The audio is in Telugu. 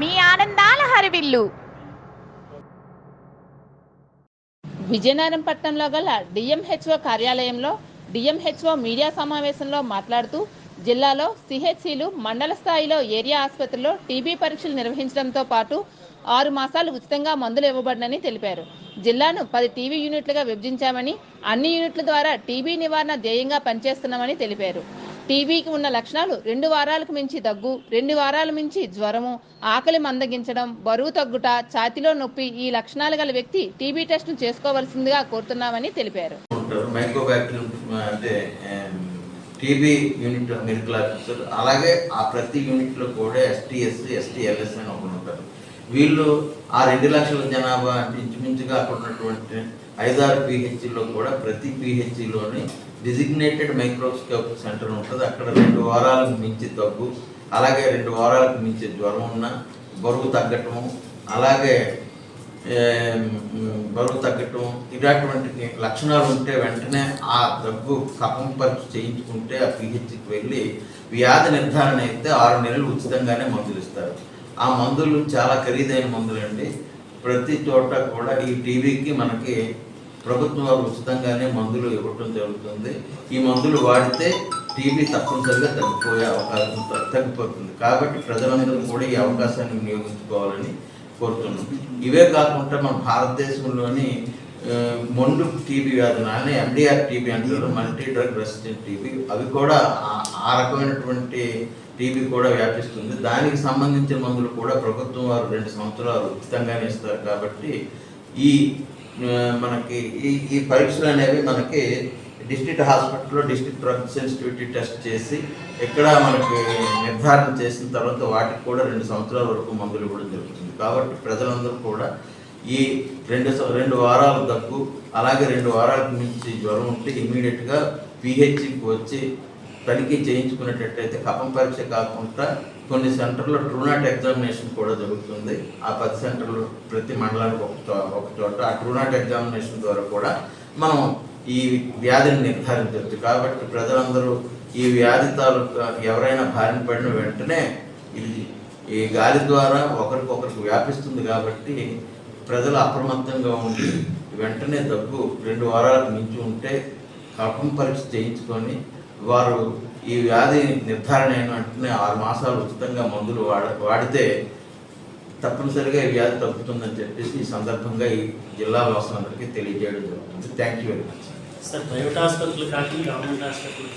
మీ ఆనందాల హరివిల్లు. విజయనగరం పట్టణంలో గల డిఎంహెచ్ఓ కార్యాలయంలో డిఎంహెచ్ఓ మీడియా సమావేశంలో మాట్లాడుతూ జిల్లాలో సిహెచ్సిలు మండల స్థాయిలో ఏరియా ఆసుపత్రిలో టీబీ పరీక్షలు నిర్వహించడంతో పాటు ఆరు మాసాలు ఉచితంగా మందులు ఇవ్వబడినని తెలిపారు. జిల్లాను పది టీబీ యూనిట్లుగా విభజించామని అన్ని యూనిట్ల ద్వారా టీబీ నివారణ ధ్యేయంగా పనిచేస్తున్నామని తెలిపారు. టీబీకి ఉన్న లక్షణాలు రెండు వారాలకు మించి దగ్గు రెండు వారాల మించి జ్వరము ఆకలి మందగించడం బరువు తగ్గుట ఛాతిలో నొప్పి ఈ లక్షణాలు గల వ్యక్తి టీబీ టెస్ట్ను చేసుకోవాల్సిందిగా కోరుతున్నామని తెలిపారు. అంటే టీబీ యూనిట్ మెడికల్ ఆఫీసర్ అలాగే ఆ ప్రతి యూనిట్లో కూడా ఎస్టీఎస్ ఎస్టీఎల్ఎస్ అని ఒకరు ఉంటారు. వీళ్ళు ఆ రెండు లక్షల జనాభా ఇంచుమించుగా అక్కడ ఉన్నటువంటి ఐదారు పిహెచ్లో కూడా ప్రతి పిహెచ్లోని డిజిగ్నేటెడ్ మైక్రోస్కోప్ సెంటర్ ఉంటుంది. అక్కడ రెండు వారాలకు మించి దగ్గు అలాగే రెండు వారాలకు మించి జ్వరం ఉన్న బరువు తగ్గటం అలాగే బరువు తగ్గటం ఇలాంటి లక్షణాలు ఉంటే వెంటనే ఆ దగ్గు కఫం పరీక్ష చేయించుకుంటే ఆ పిహెచ్కి వెళ్ళి వ్యాధి నిర్ధారణ అయితే ఆరు నెలలు ఉచితంగానే మందులు ఇస్తారు. ఆ మందులు చాలా ఖరీదైన మందులు అండి. ప్రతి చోట కూడా ఈ టీవీకి మనకి ప్రభుత్వం వారు ఉచితంగానే మందులు ఇవ్వటం జరుగుతుంది. ఈ మందులు వాడితే టీబీ తప్పనిసరిగా తగ్గిపోయే అవకాశం తగ్గిపోతుంది. కాబట్టి ప్రజలందరూ కూడా ఈ అవకాశాన్ని వినియోగించుకోవాలని కోరుతున్నాం. ఇవే కాకుండా మన భారతదేశంలోని మొండు టీబీ వ్యాధులు అని ఎండిఆర్ టీబీ అంటారు మల్టీ డ్రగ్ రెసిస్టెంట్ టీబీ అవి కూడా ఆ- రకమైనటువంటి టీబీ కూడా వ్యాపిస్తుంది. దానికి సంబంధించిన మందులు కూడా ప్రభుత్వం వారు రెండు సంవత్సరాలు ఉచితంగానే ఇస్తారు కాబట్టి ఈ మనకి ఈ ఈ పరీక్షలు అనేవి మనకి డిస్ట్రిక్ట్ హాస్పిటల్లో డిస్ట్రిక్ట్ డ్రగ్ సెన్సిటివిటీ టెస్ట్ చేసి ఇక్కడ మనకి నిర్ధారణ చేసిన తర్వాత వాటికి కూడా రెండు సంవత్సరాల వరకు మందులు కూడా జరుగుతుంది. కాబట్టి ప్రజలందరూ కూడా ఈ రెండు స- రెండు వారాల దగ్గు అలాగే రెండు వారాలకు మించి జ్వరం ఉంటే ఇమీడియట్గా పిహెచ్కి వచ్చి తనిఖీ చేయించుకునేటట్టయితే కఫం పరీక్ష కాకుండా కొన్ని సెంటర్లో ట్రూనాట్ ఎగ్జామినేషన్ కూడా జరుగుతుంది. ఆ పది సెంటర్లు ప్రతి మండలానికి ఒక ఒక చోట ఆ ట్రూనాట్ ఎగ్జామినేషన్ ద్వారా కూడా మనం ఈ వ్యాధిని నిర్ధారించవచ్చు. కాబట్టి ప్రజలందరూ ఈ వ్యాధి తాలూకా ఎవరైనా బారిన పడిన వెంటనే ఇది ఈ గాలి ద్వారా ఒకరికొకరికి వ్యాపిస్తుంది కాబట్టి ప్రజలు అప్రమత్తంగా ఉండి వెంటనే దగ్గు రెండు వారాలకు మించి ఉంటే కఫం పరీక్ష చేయించుకొని వారు ఈ వ్యాధి నిర్ధారణ అయిన వెంటనే ఆరు మాసాలు ఉచితంగా మందులు వాడ వాడితే తప్పనిసరిగా ఈ వ్యాధి తగ్గుతుందని చెప్పేసి ఈ సందర్భంగా ఈ జిల్లా వాసులందరికీ తెలియజేయడం జరుగుతుంది. Thank you very much sir private hospital కాకుండా గవర్నమెంట్ హాస్పిటల్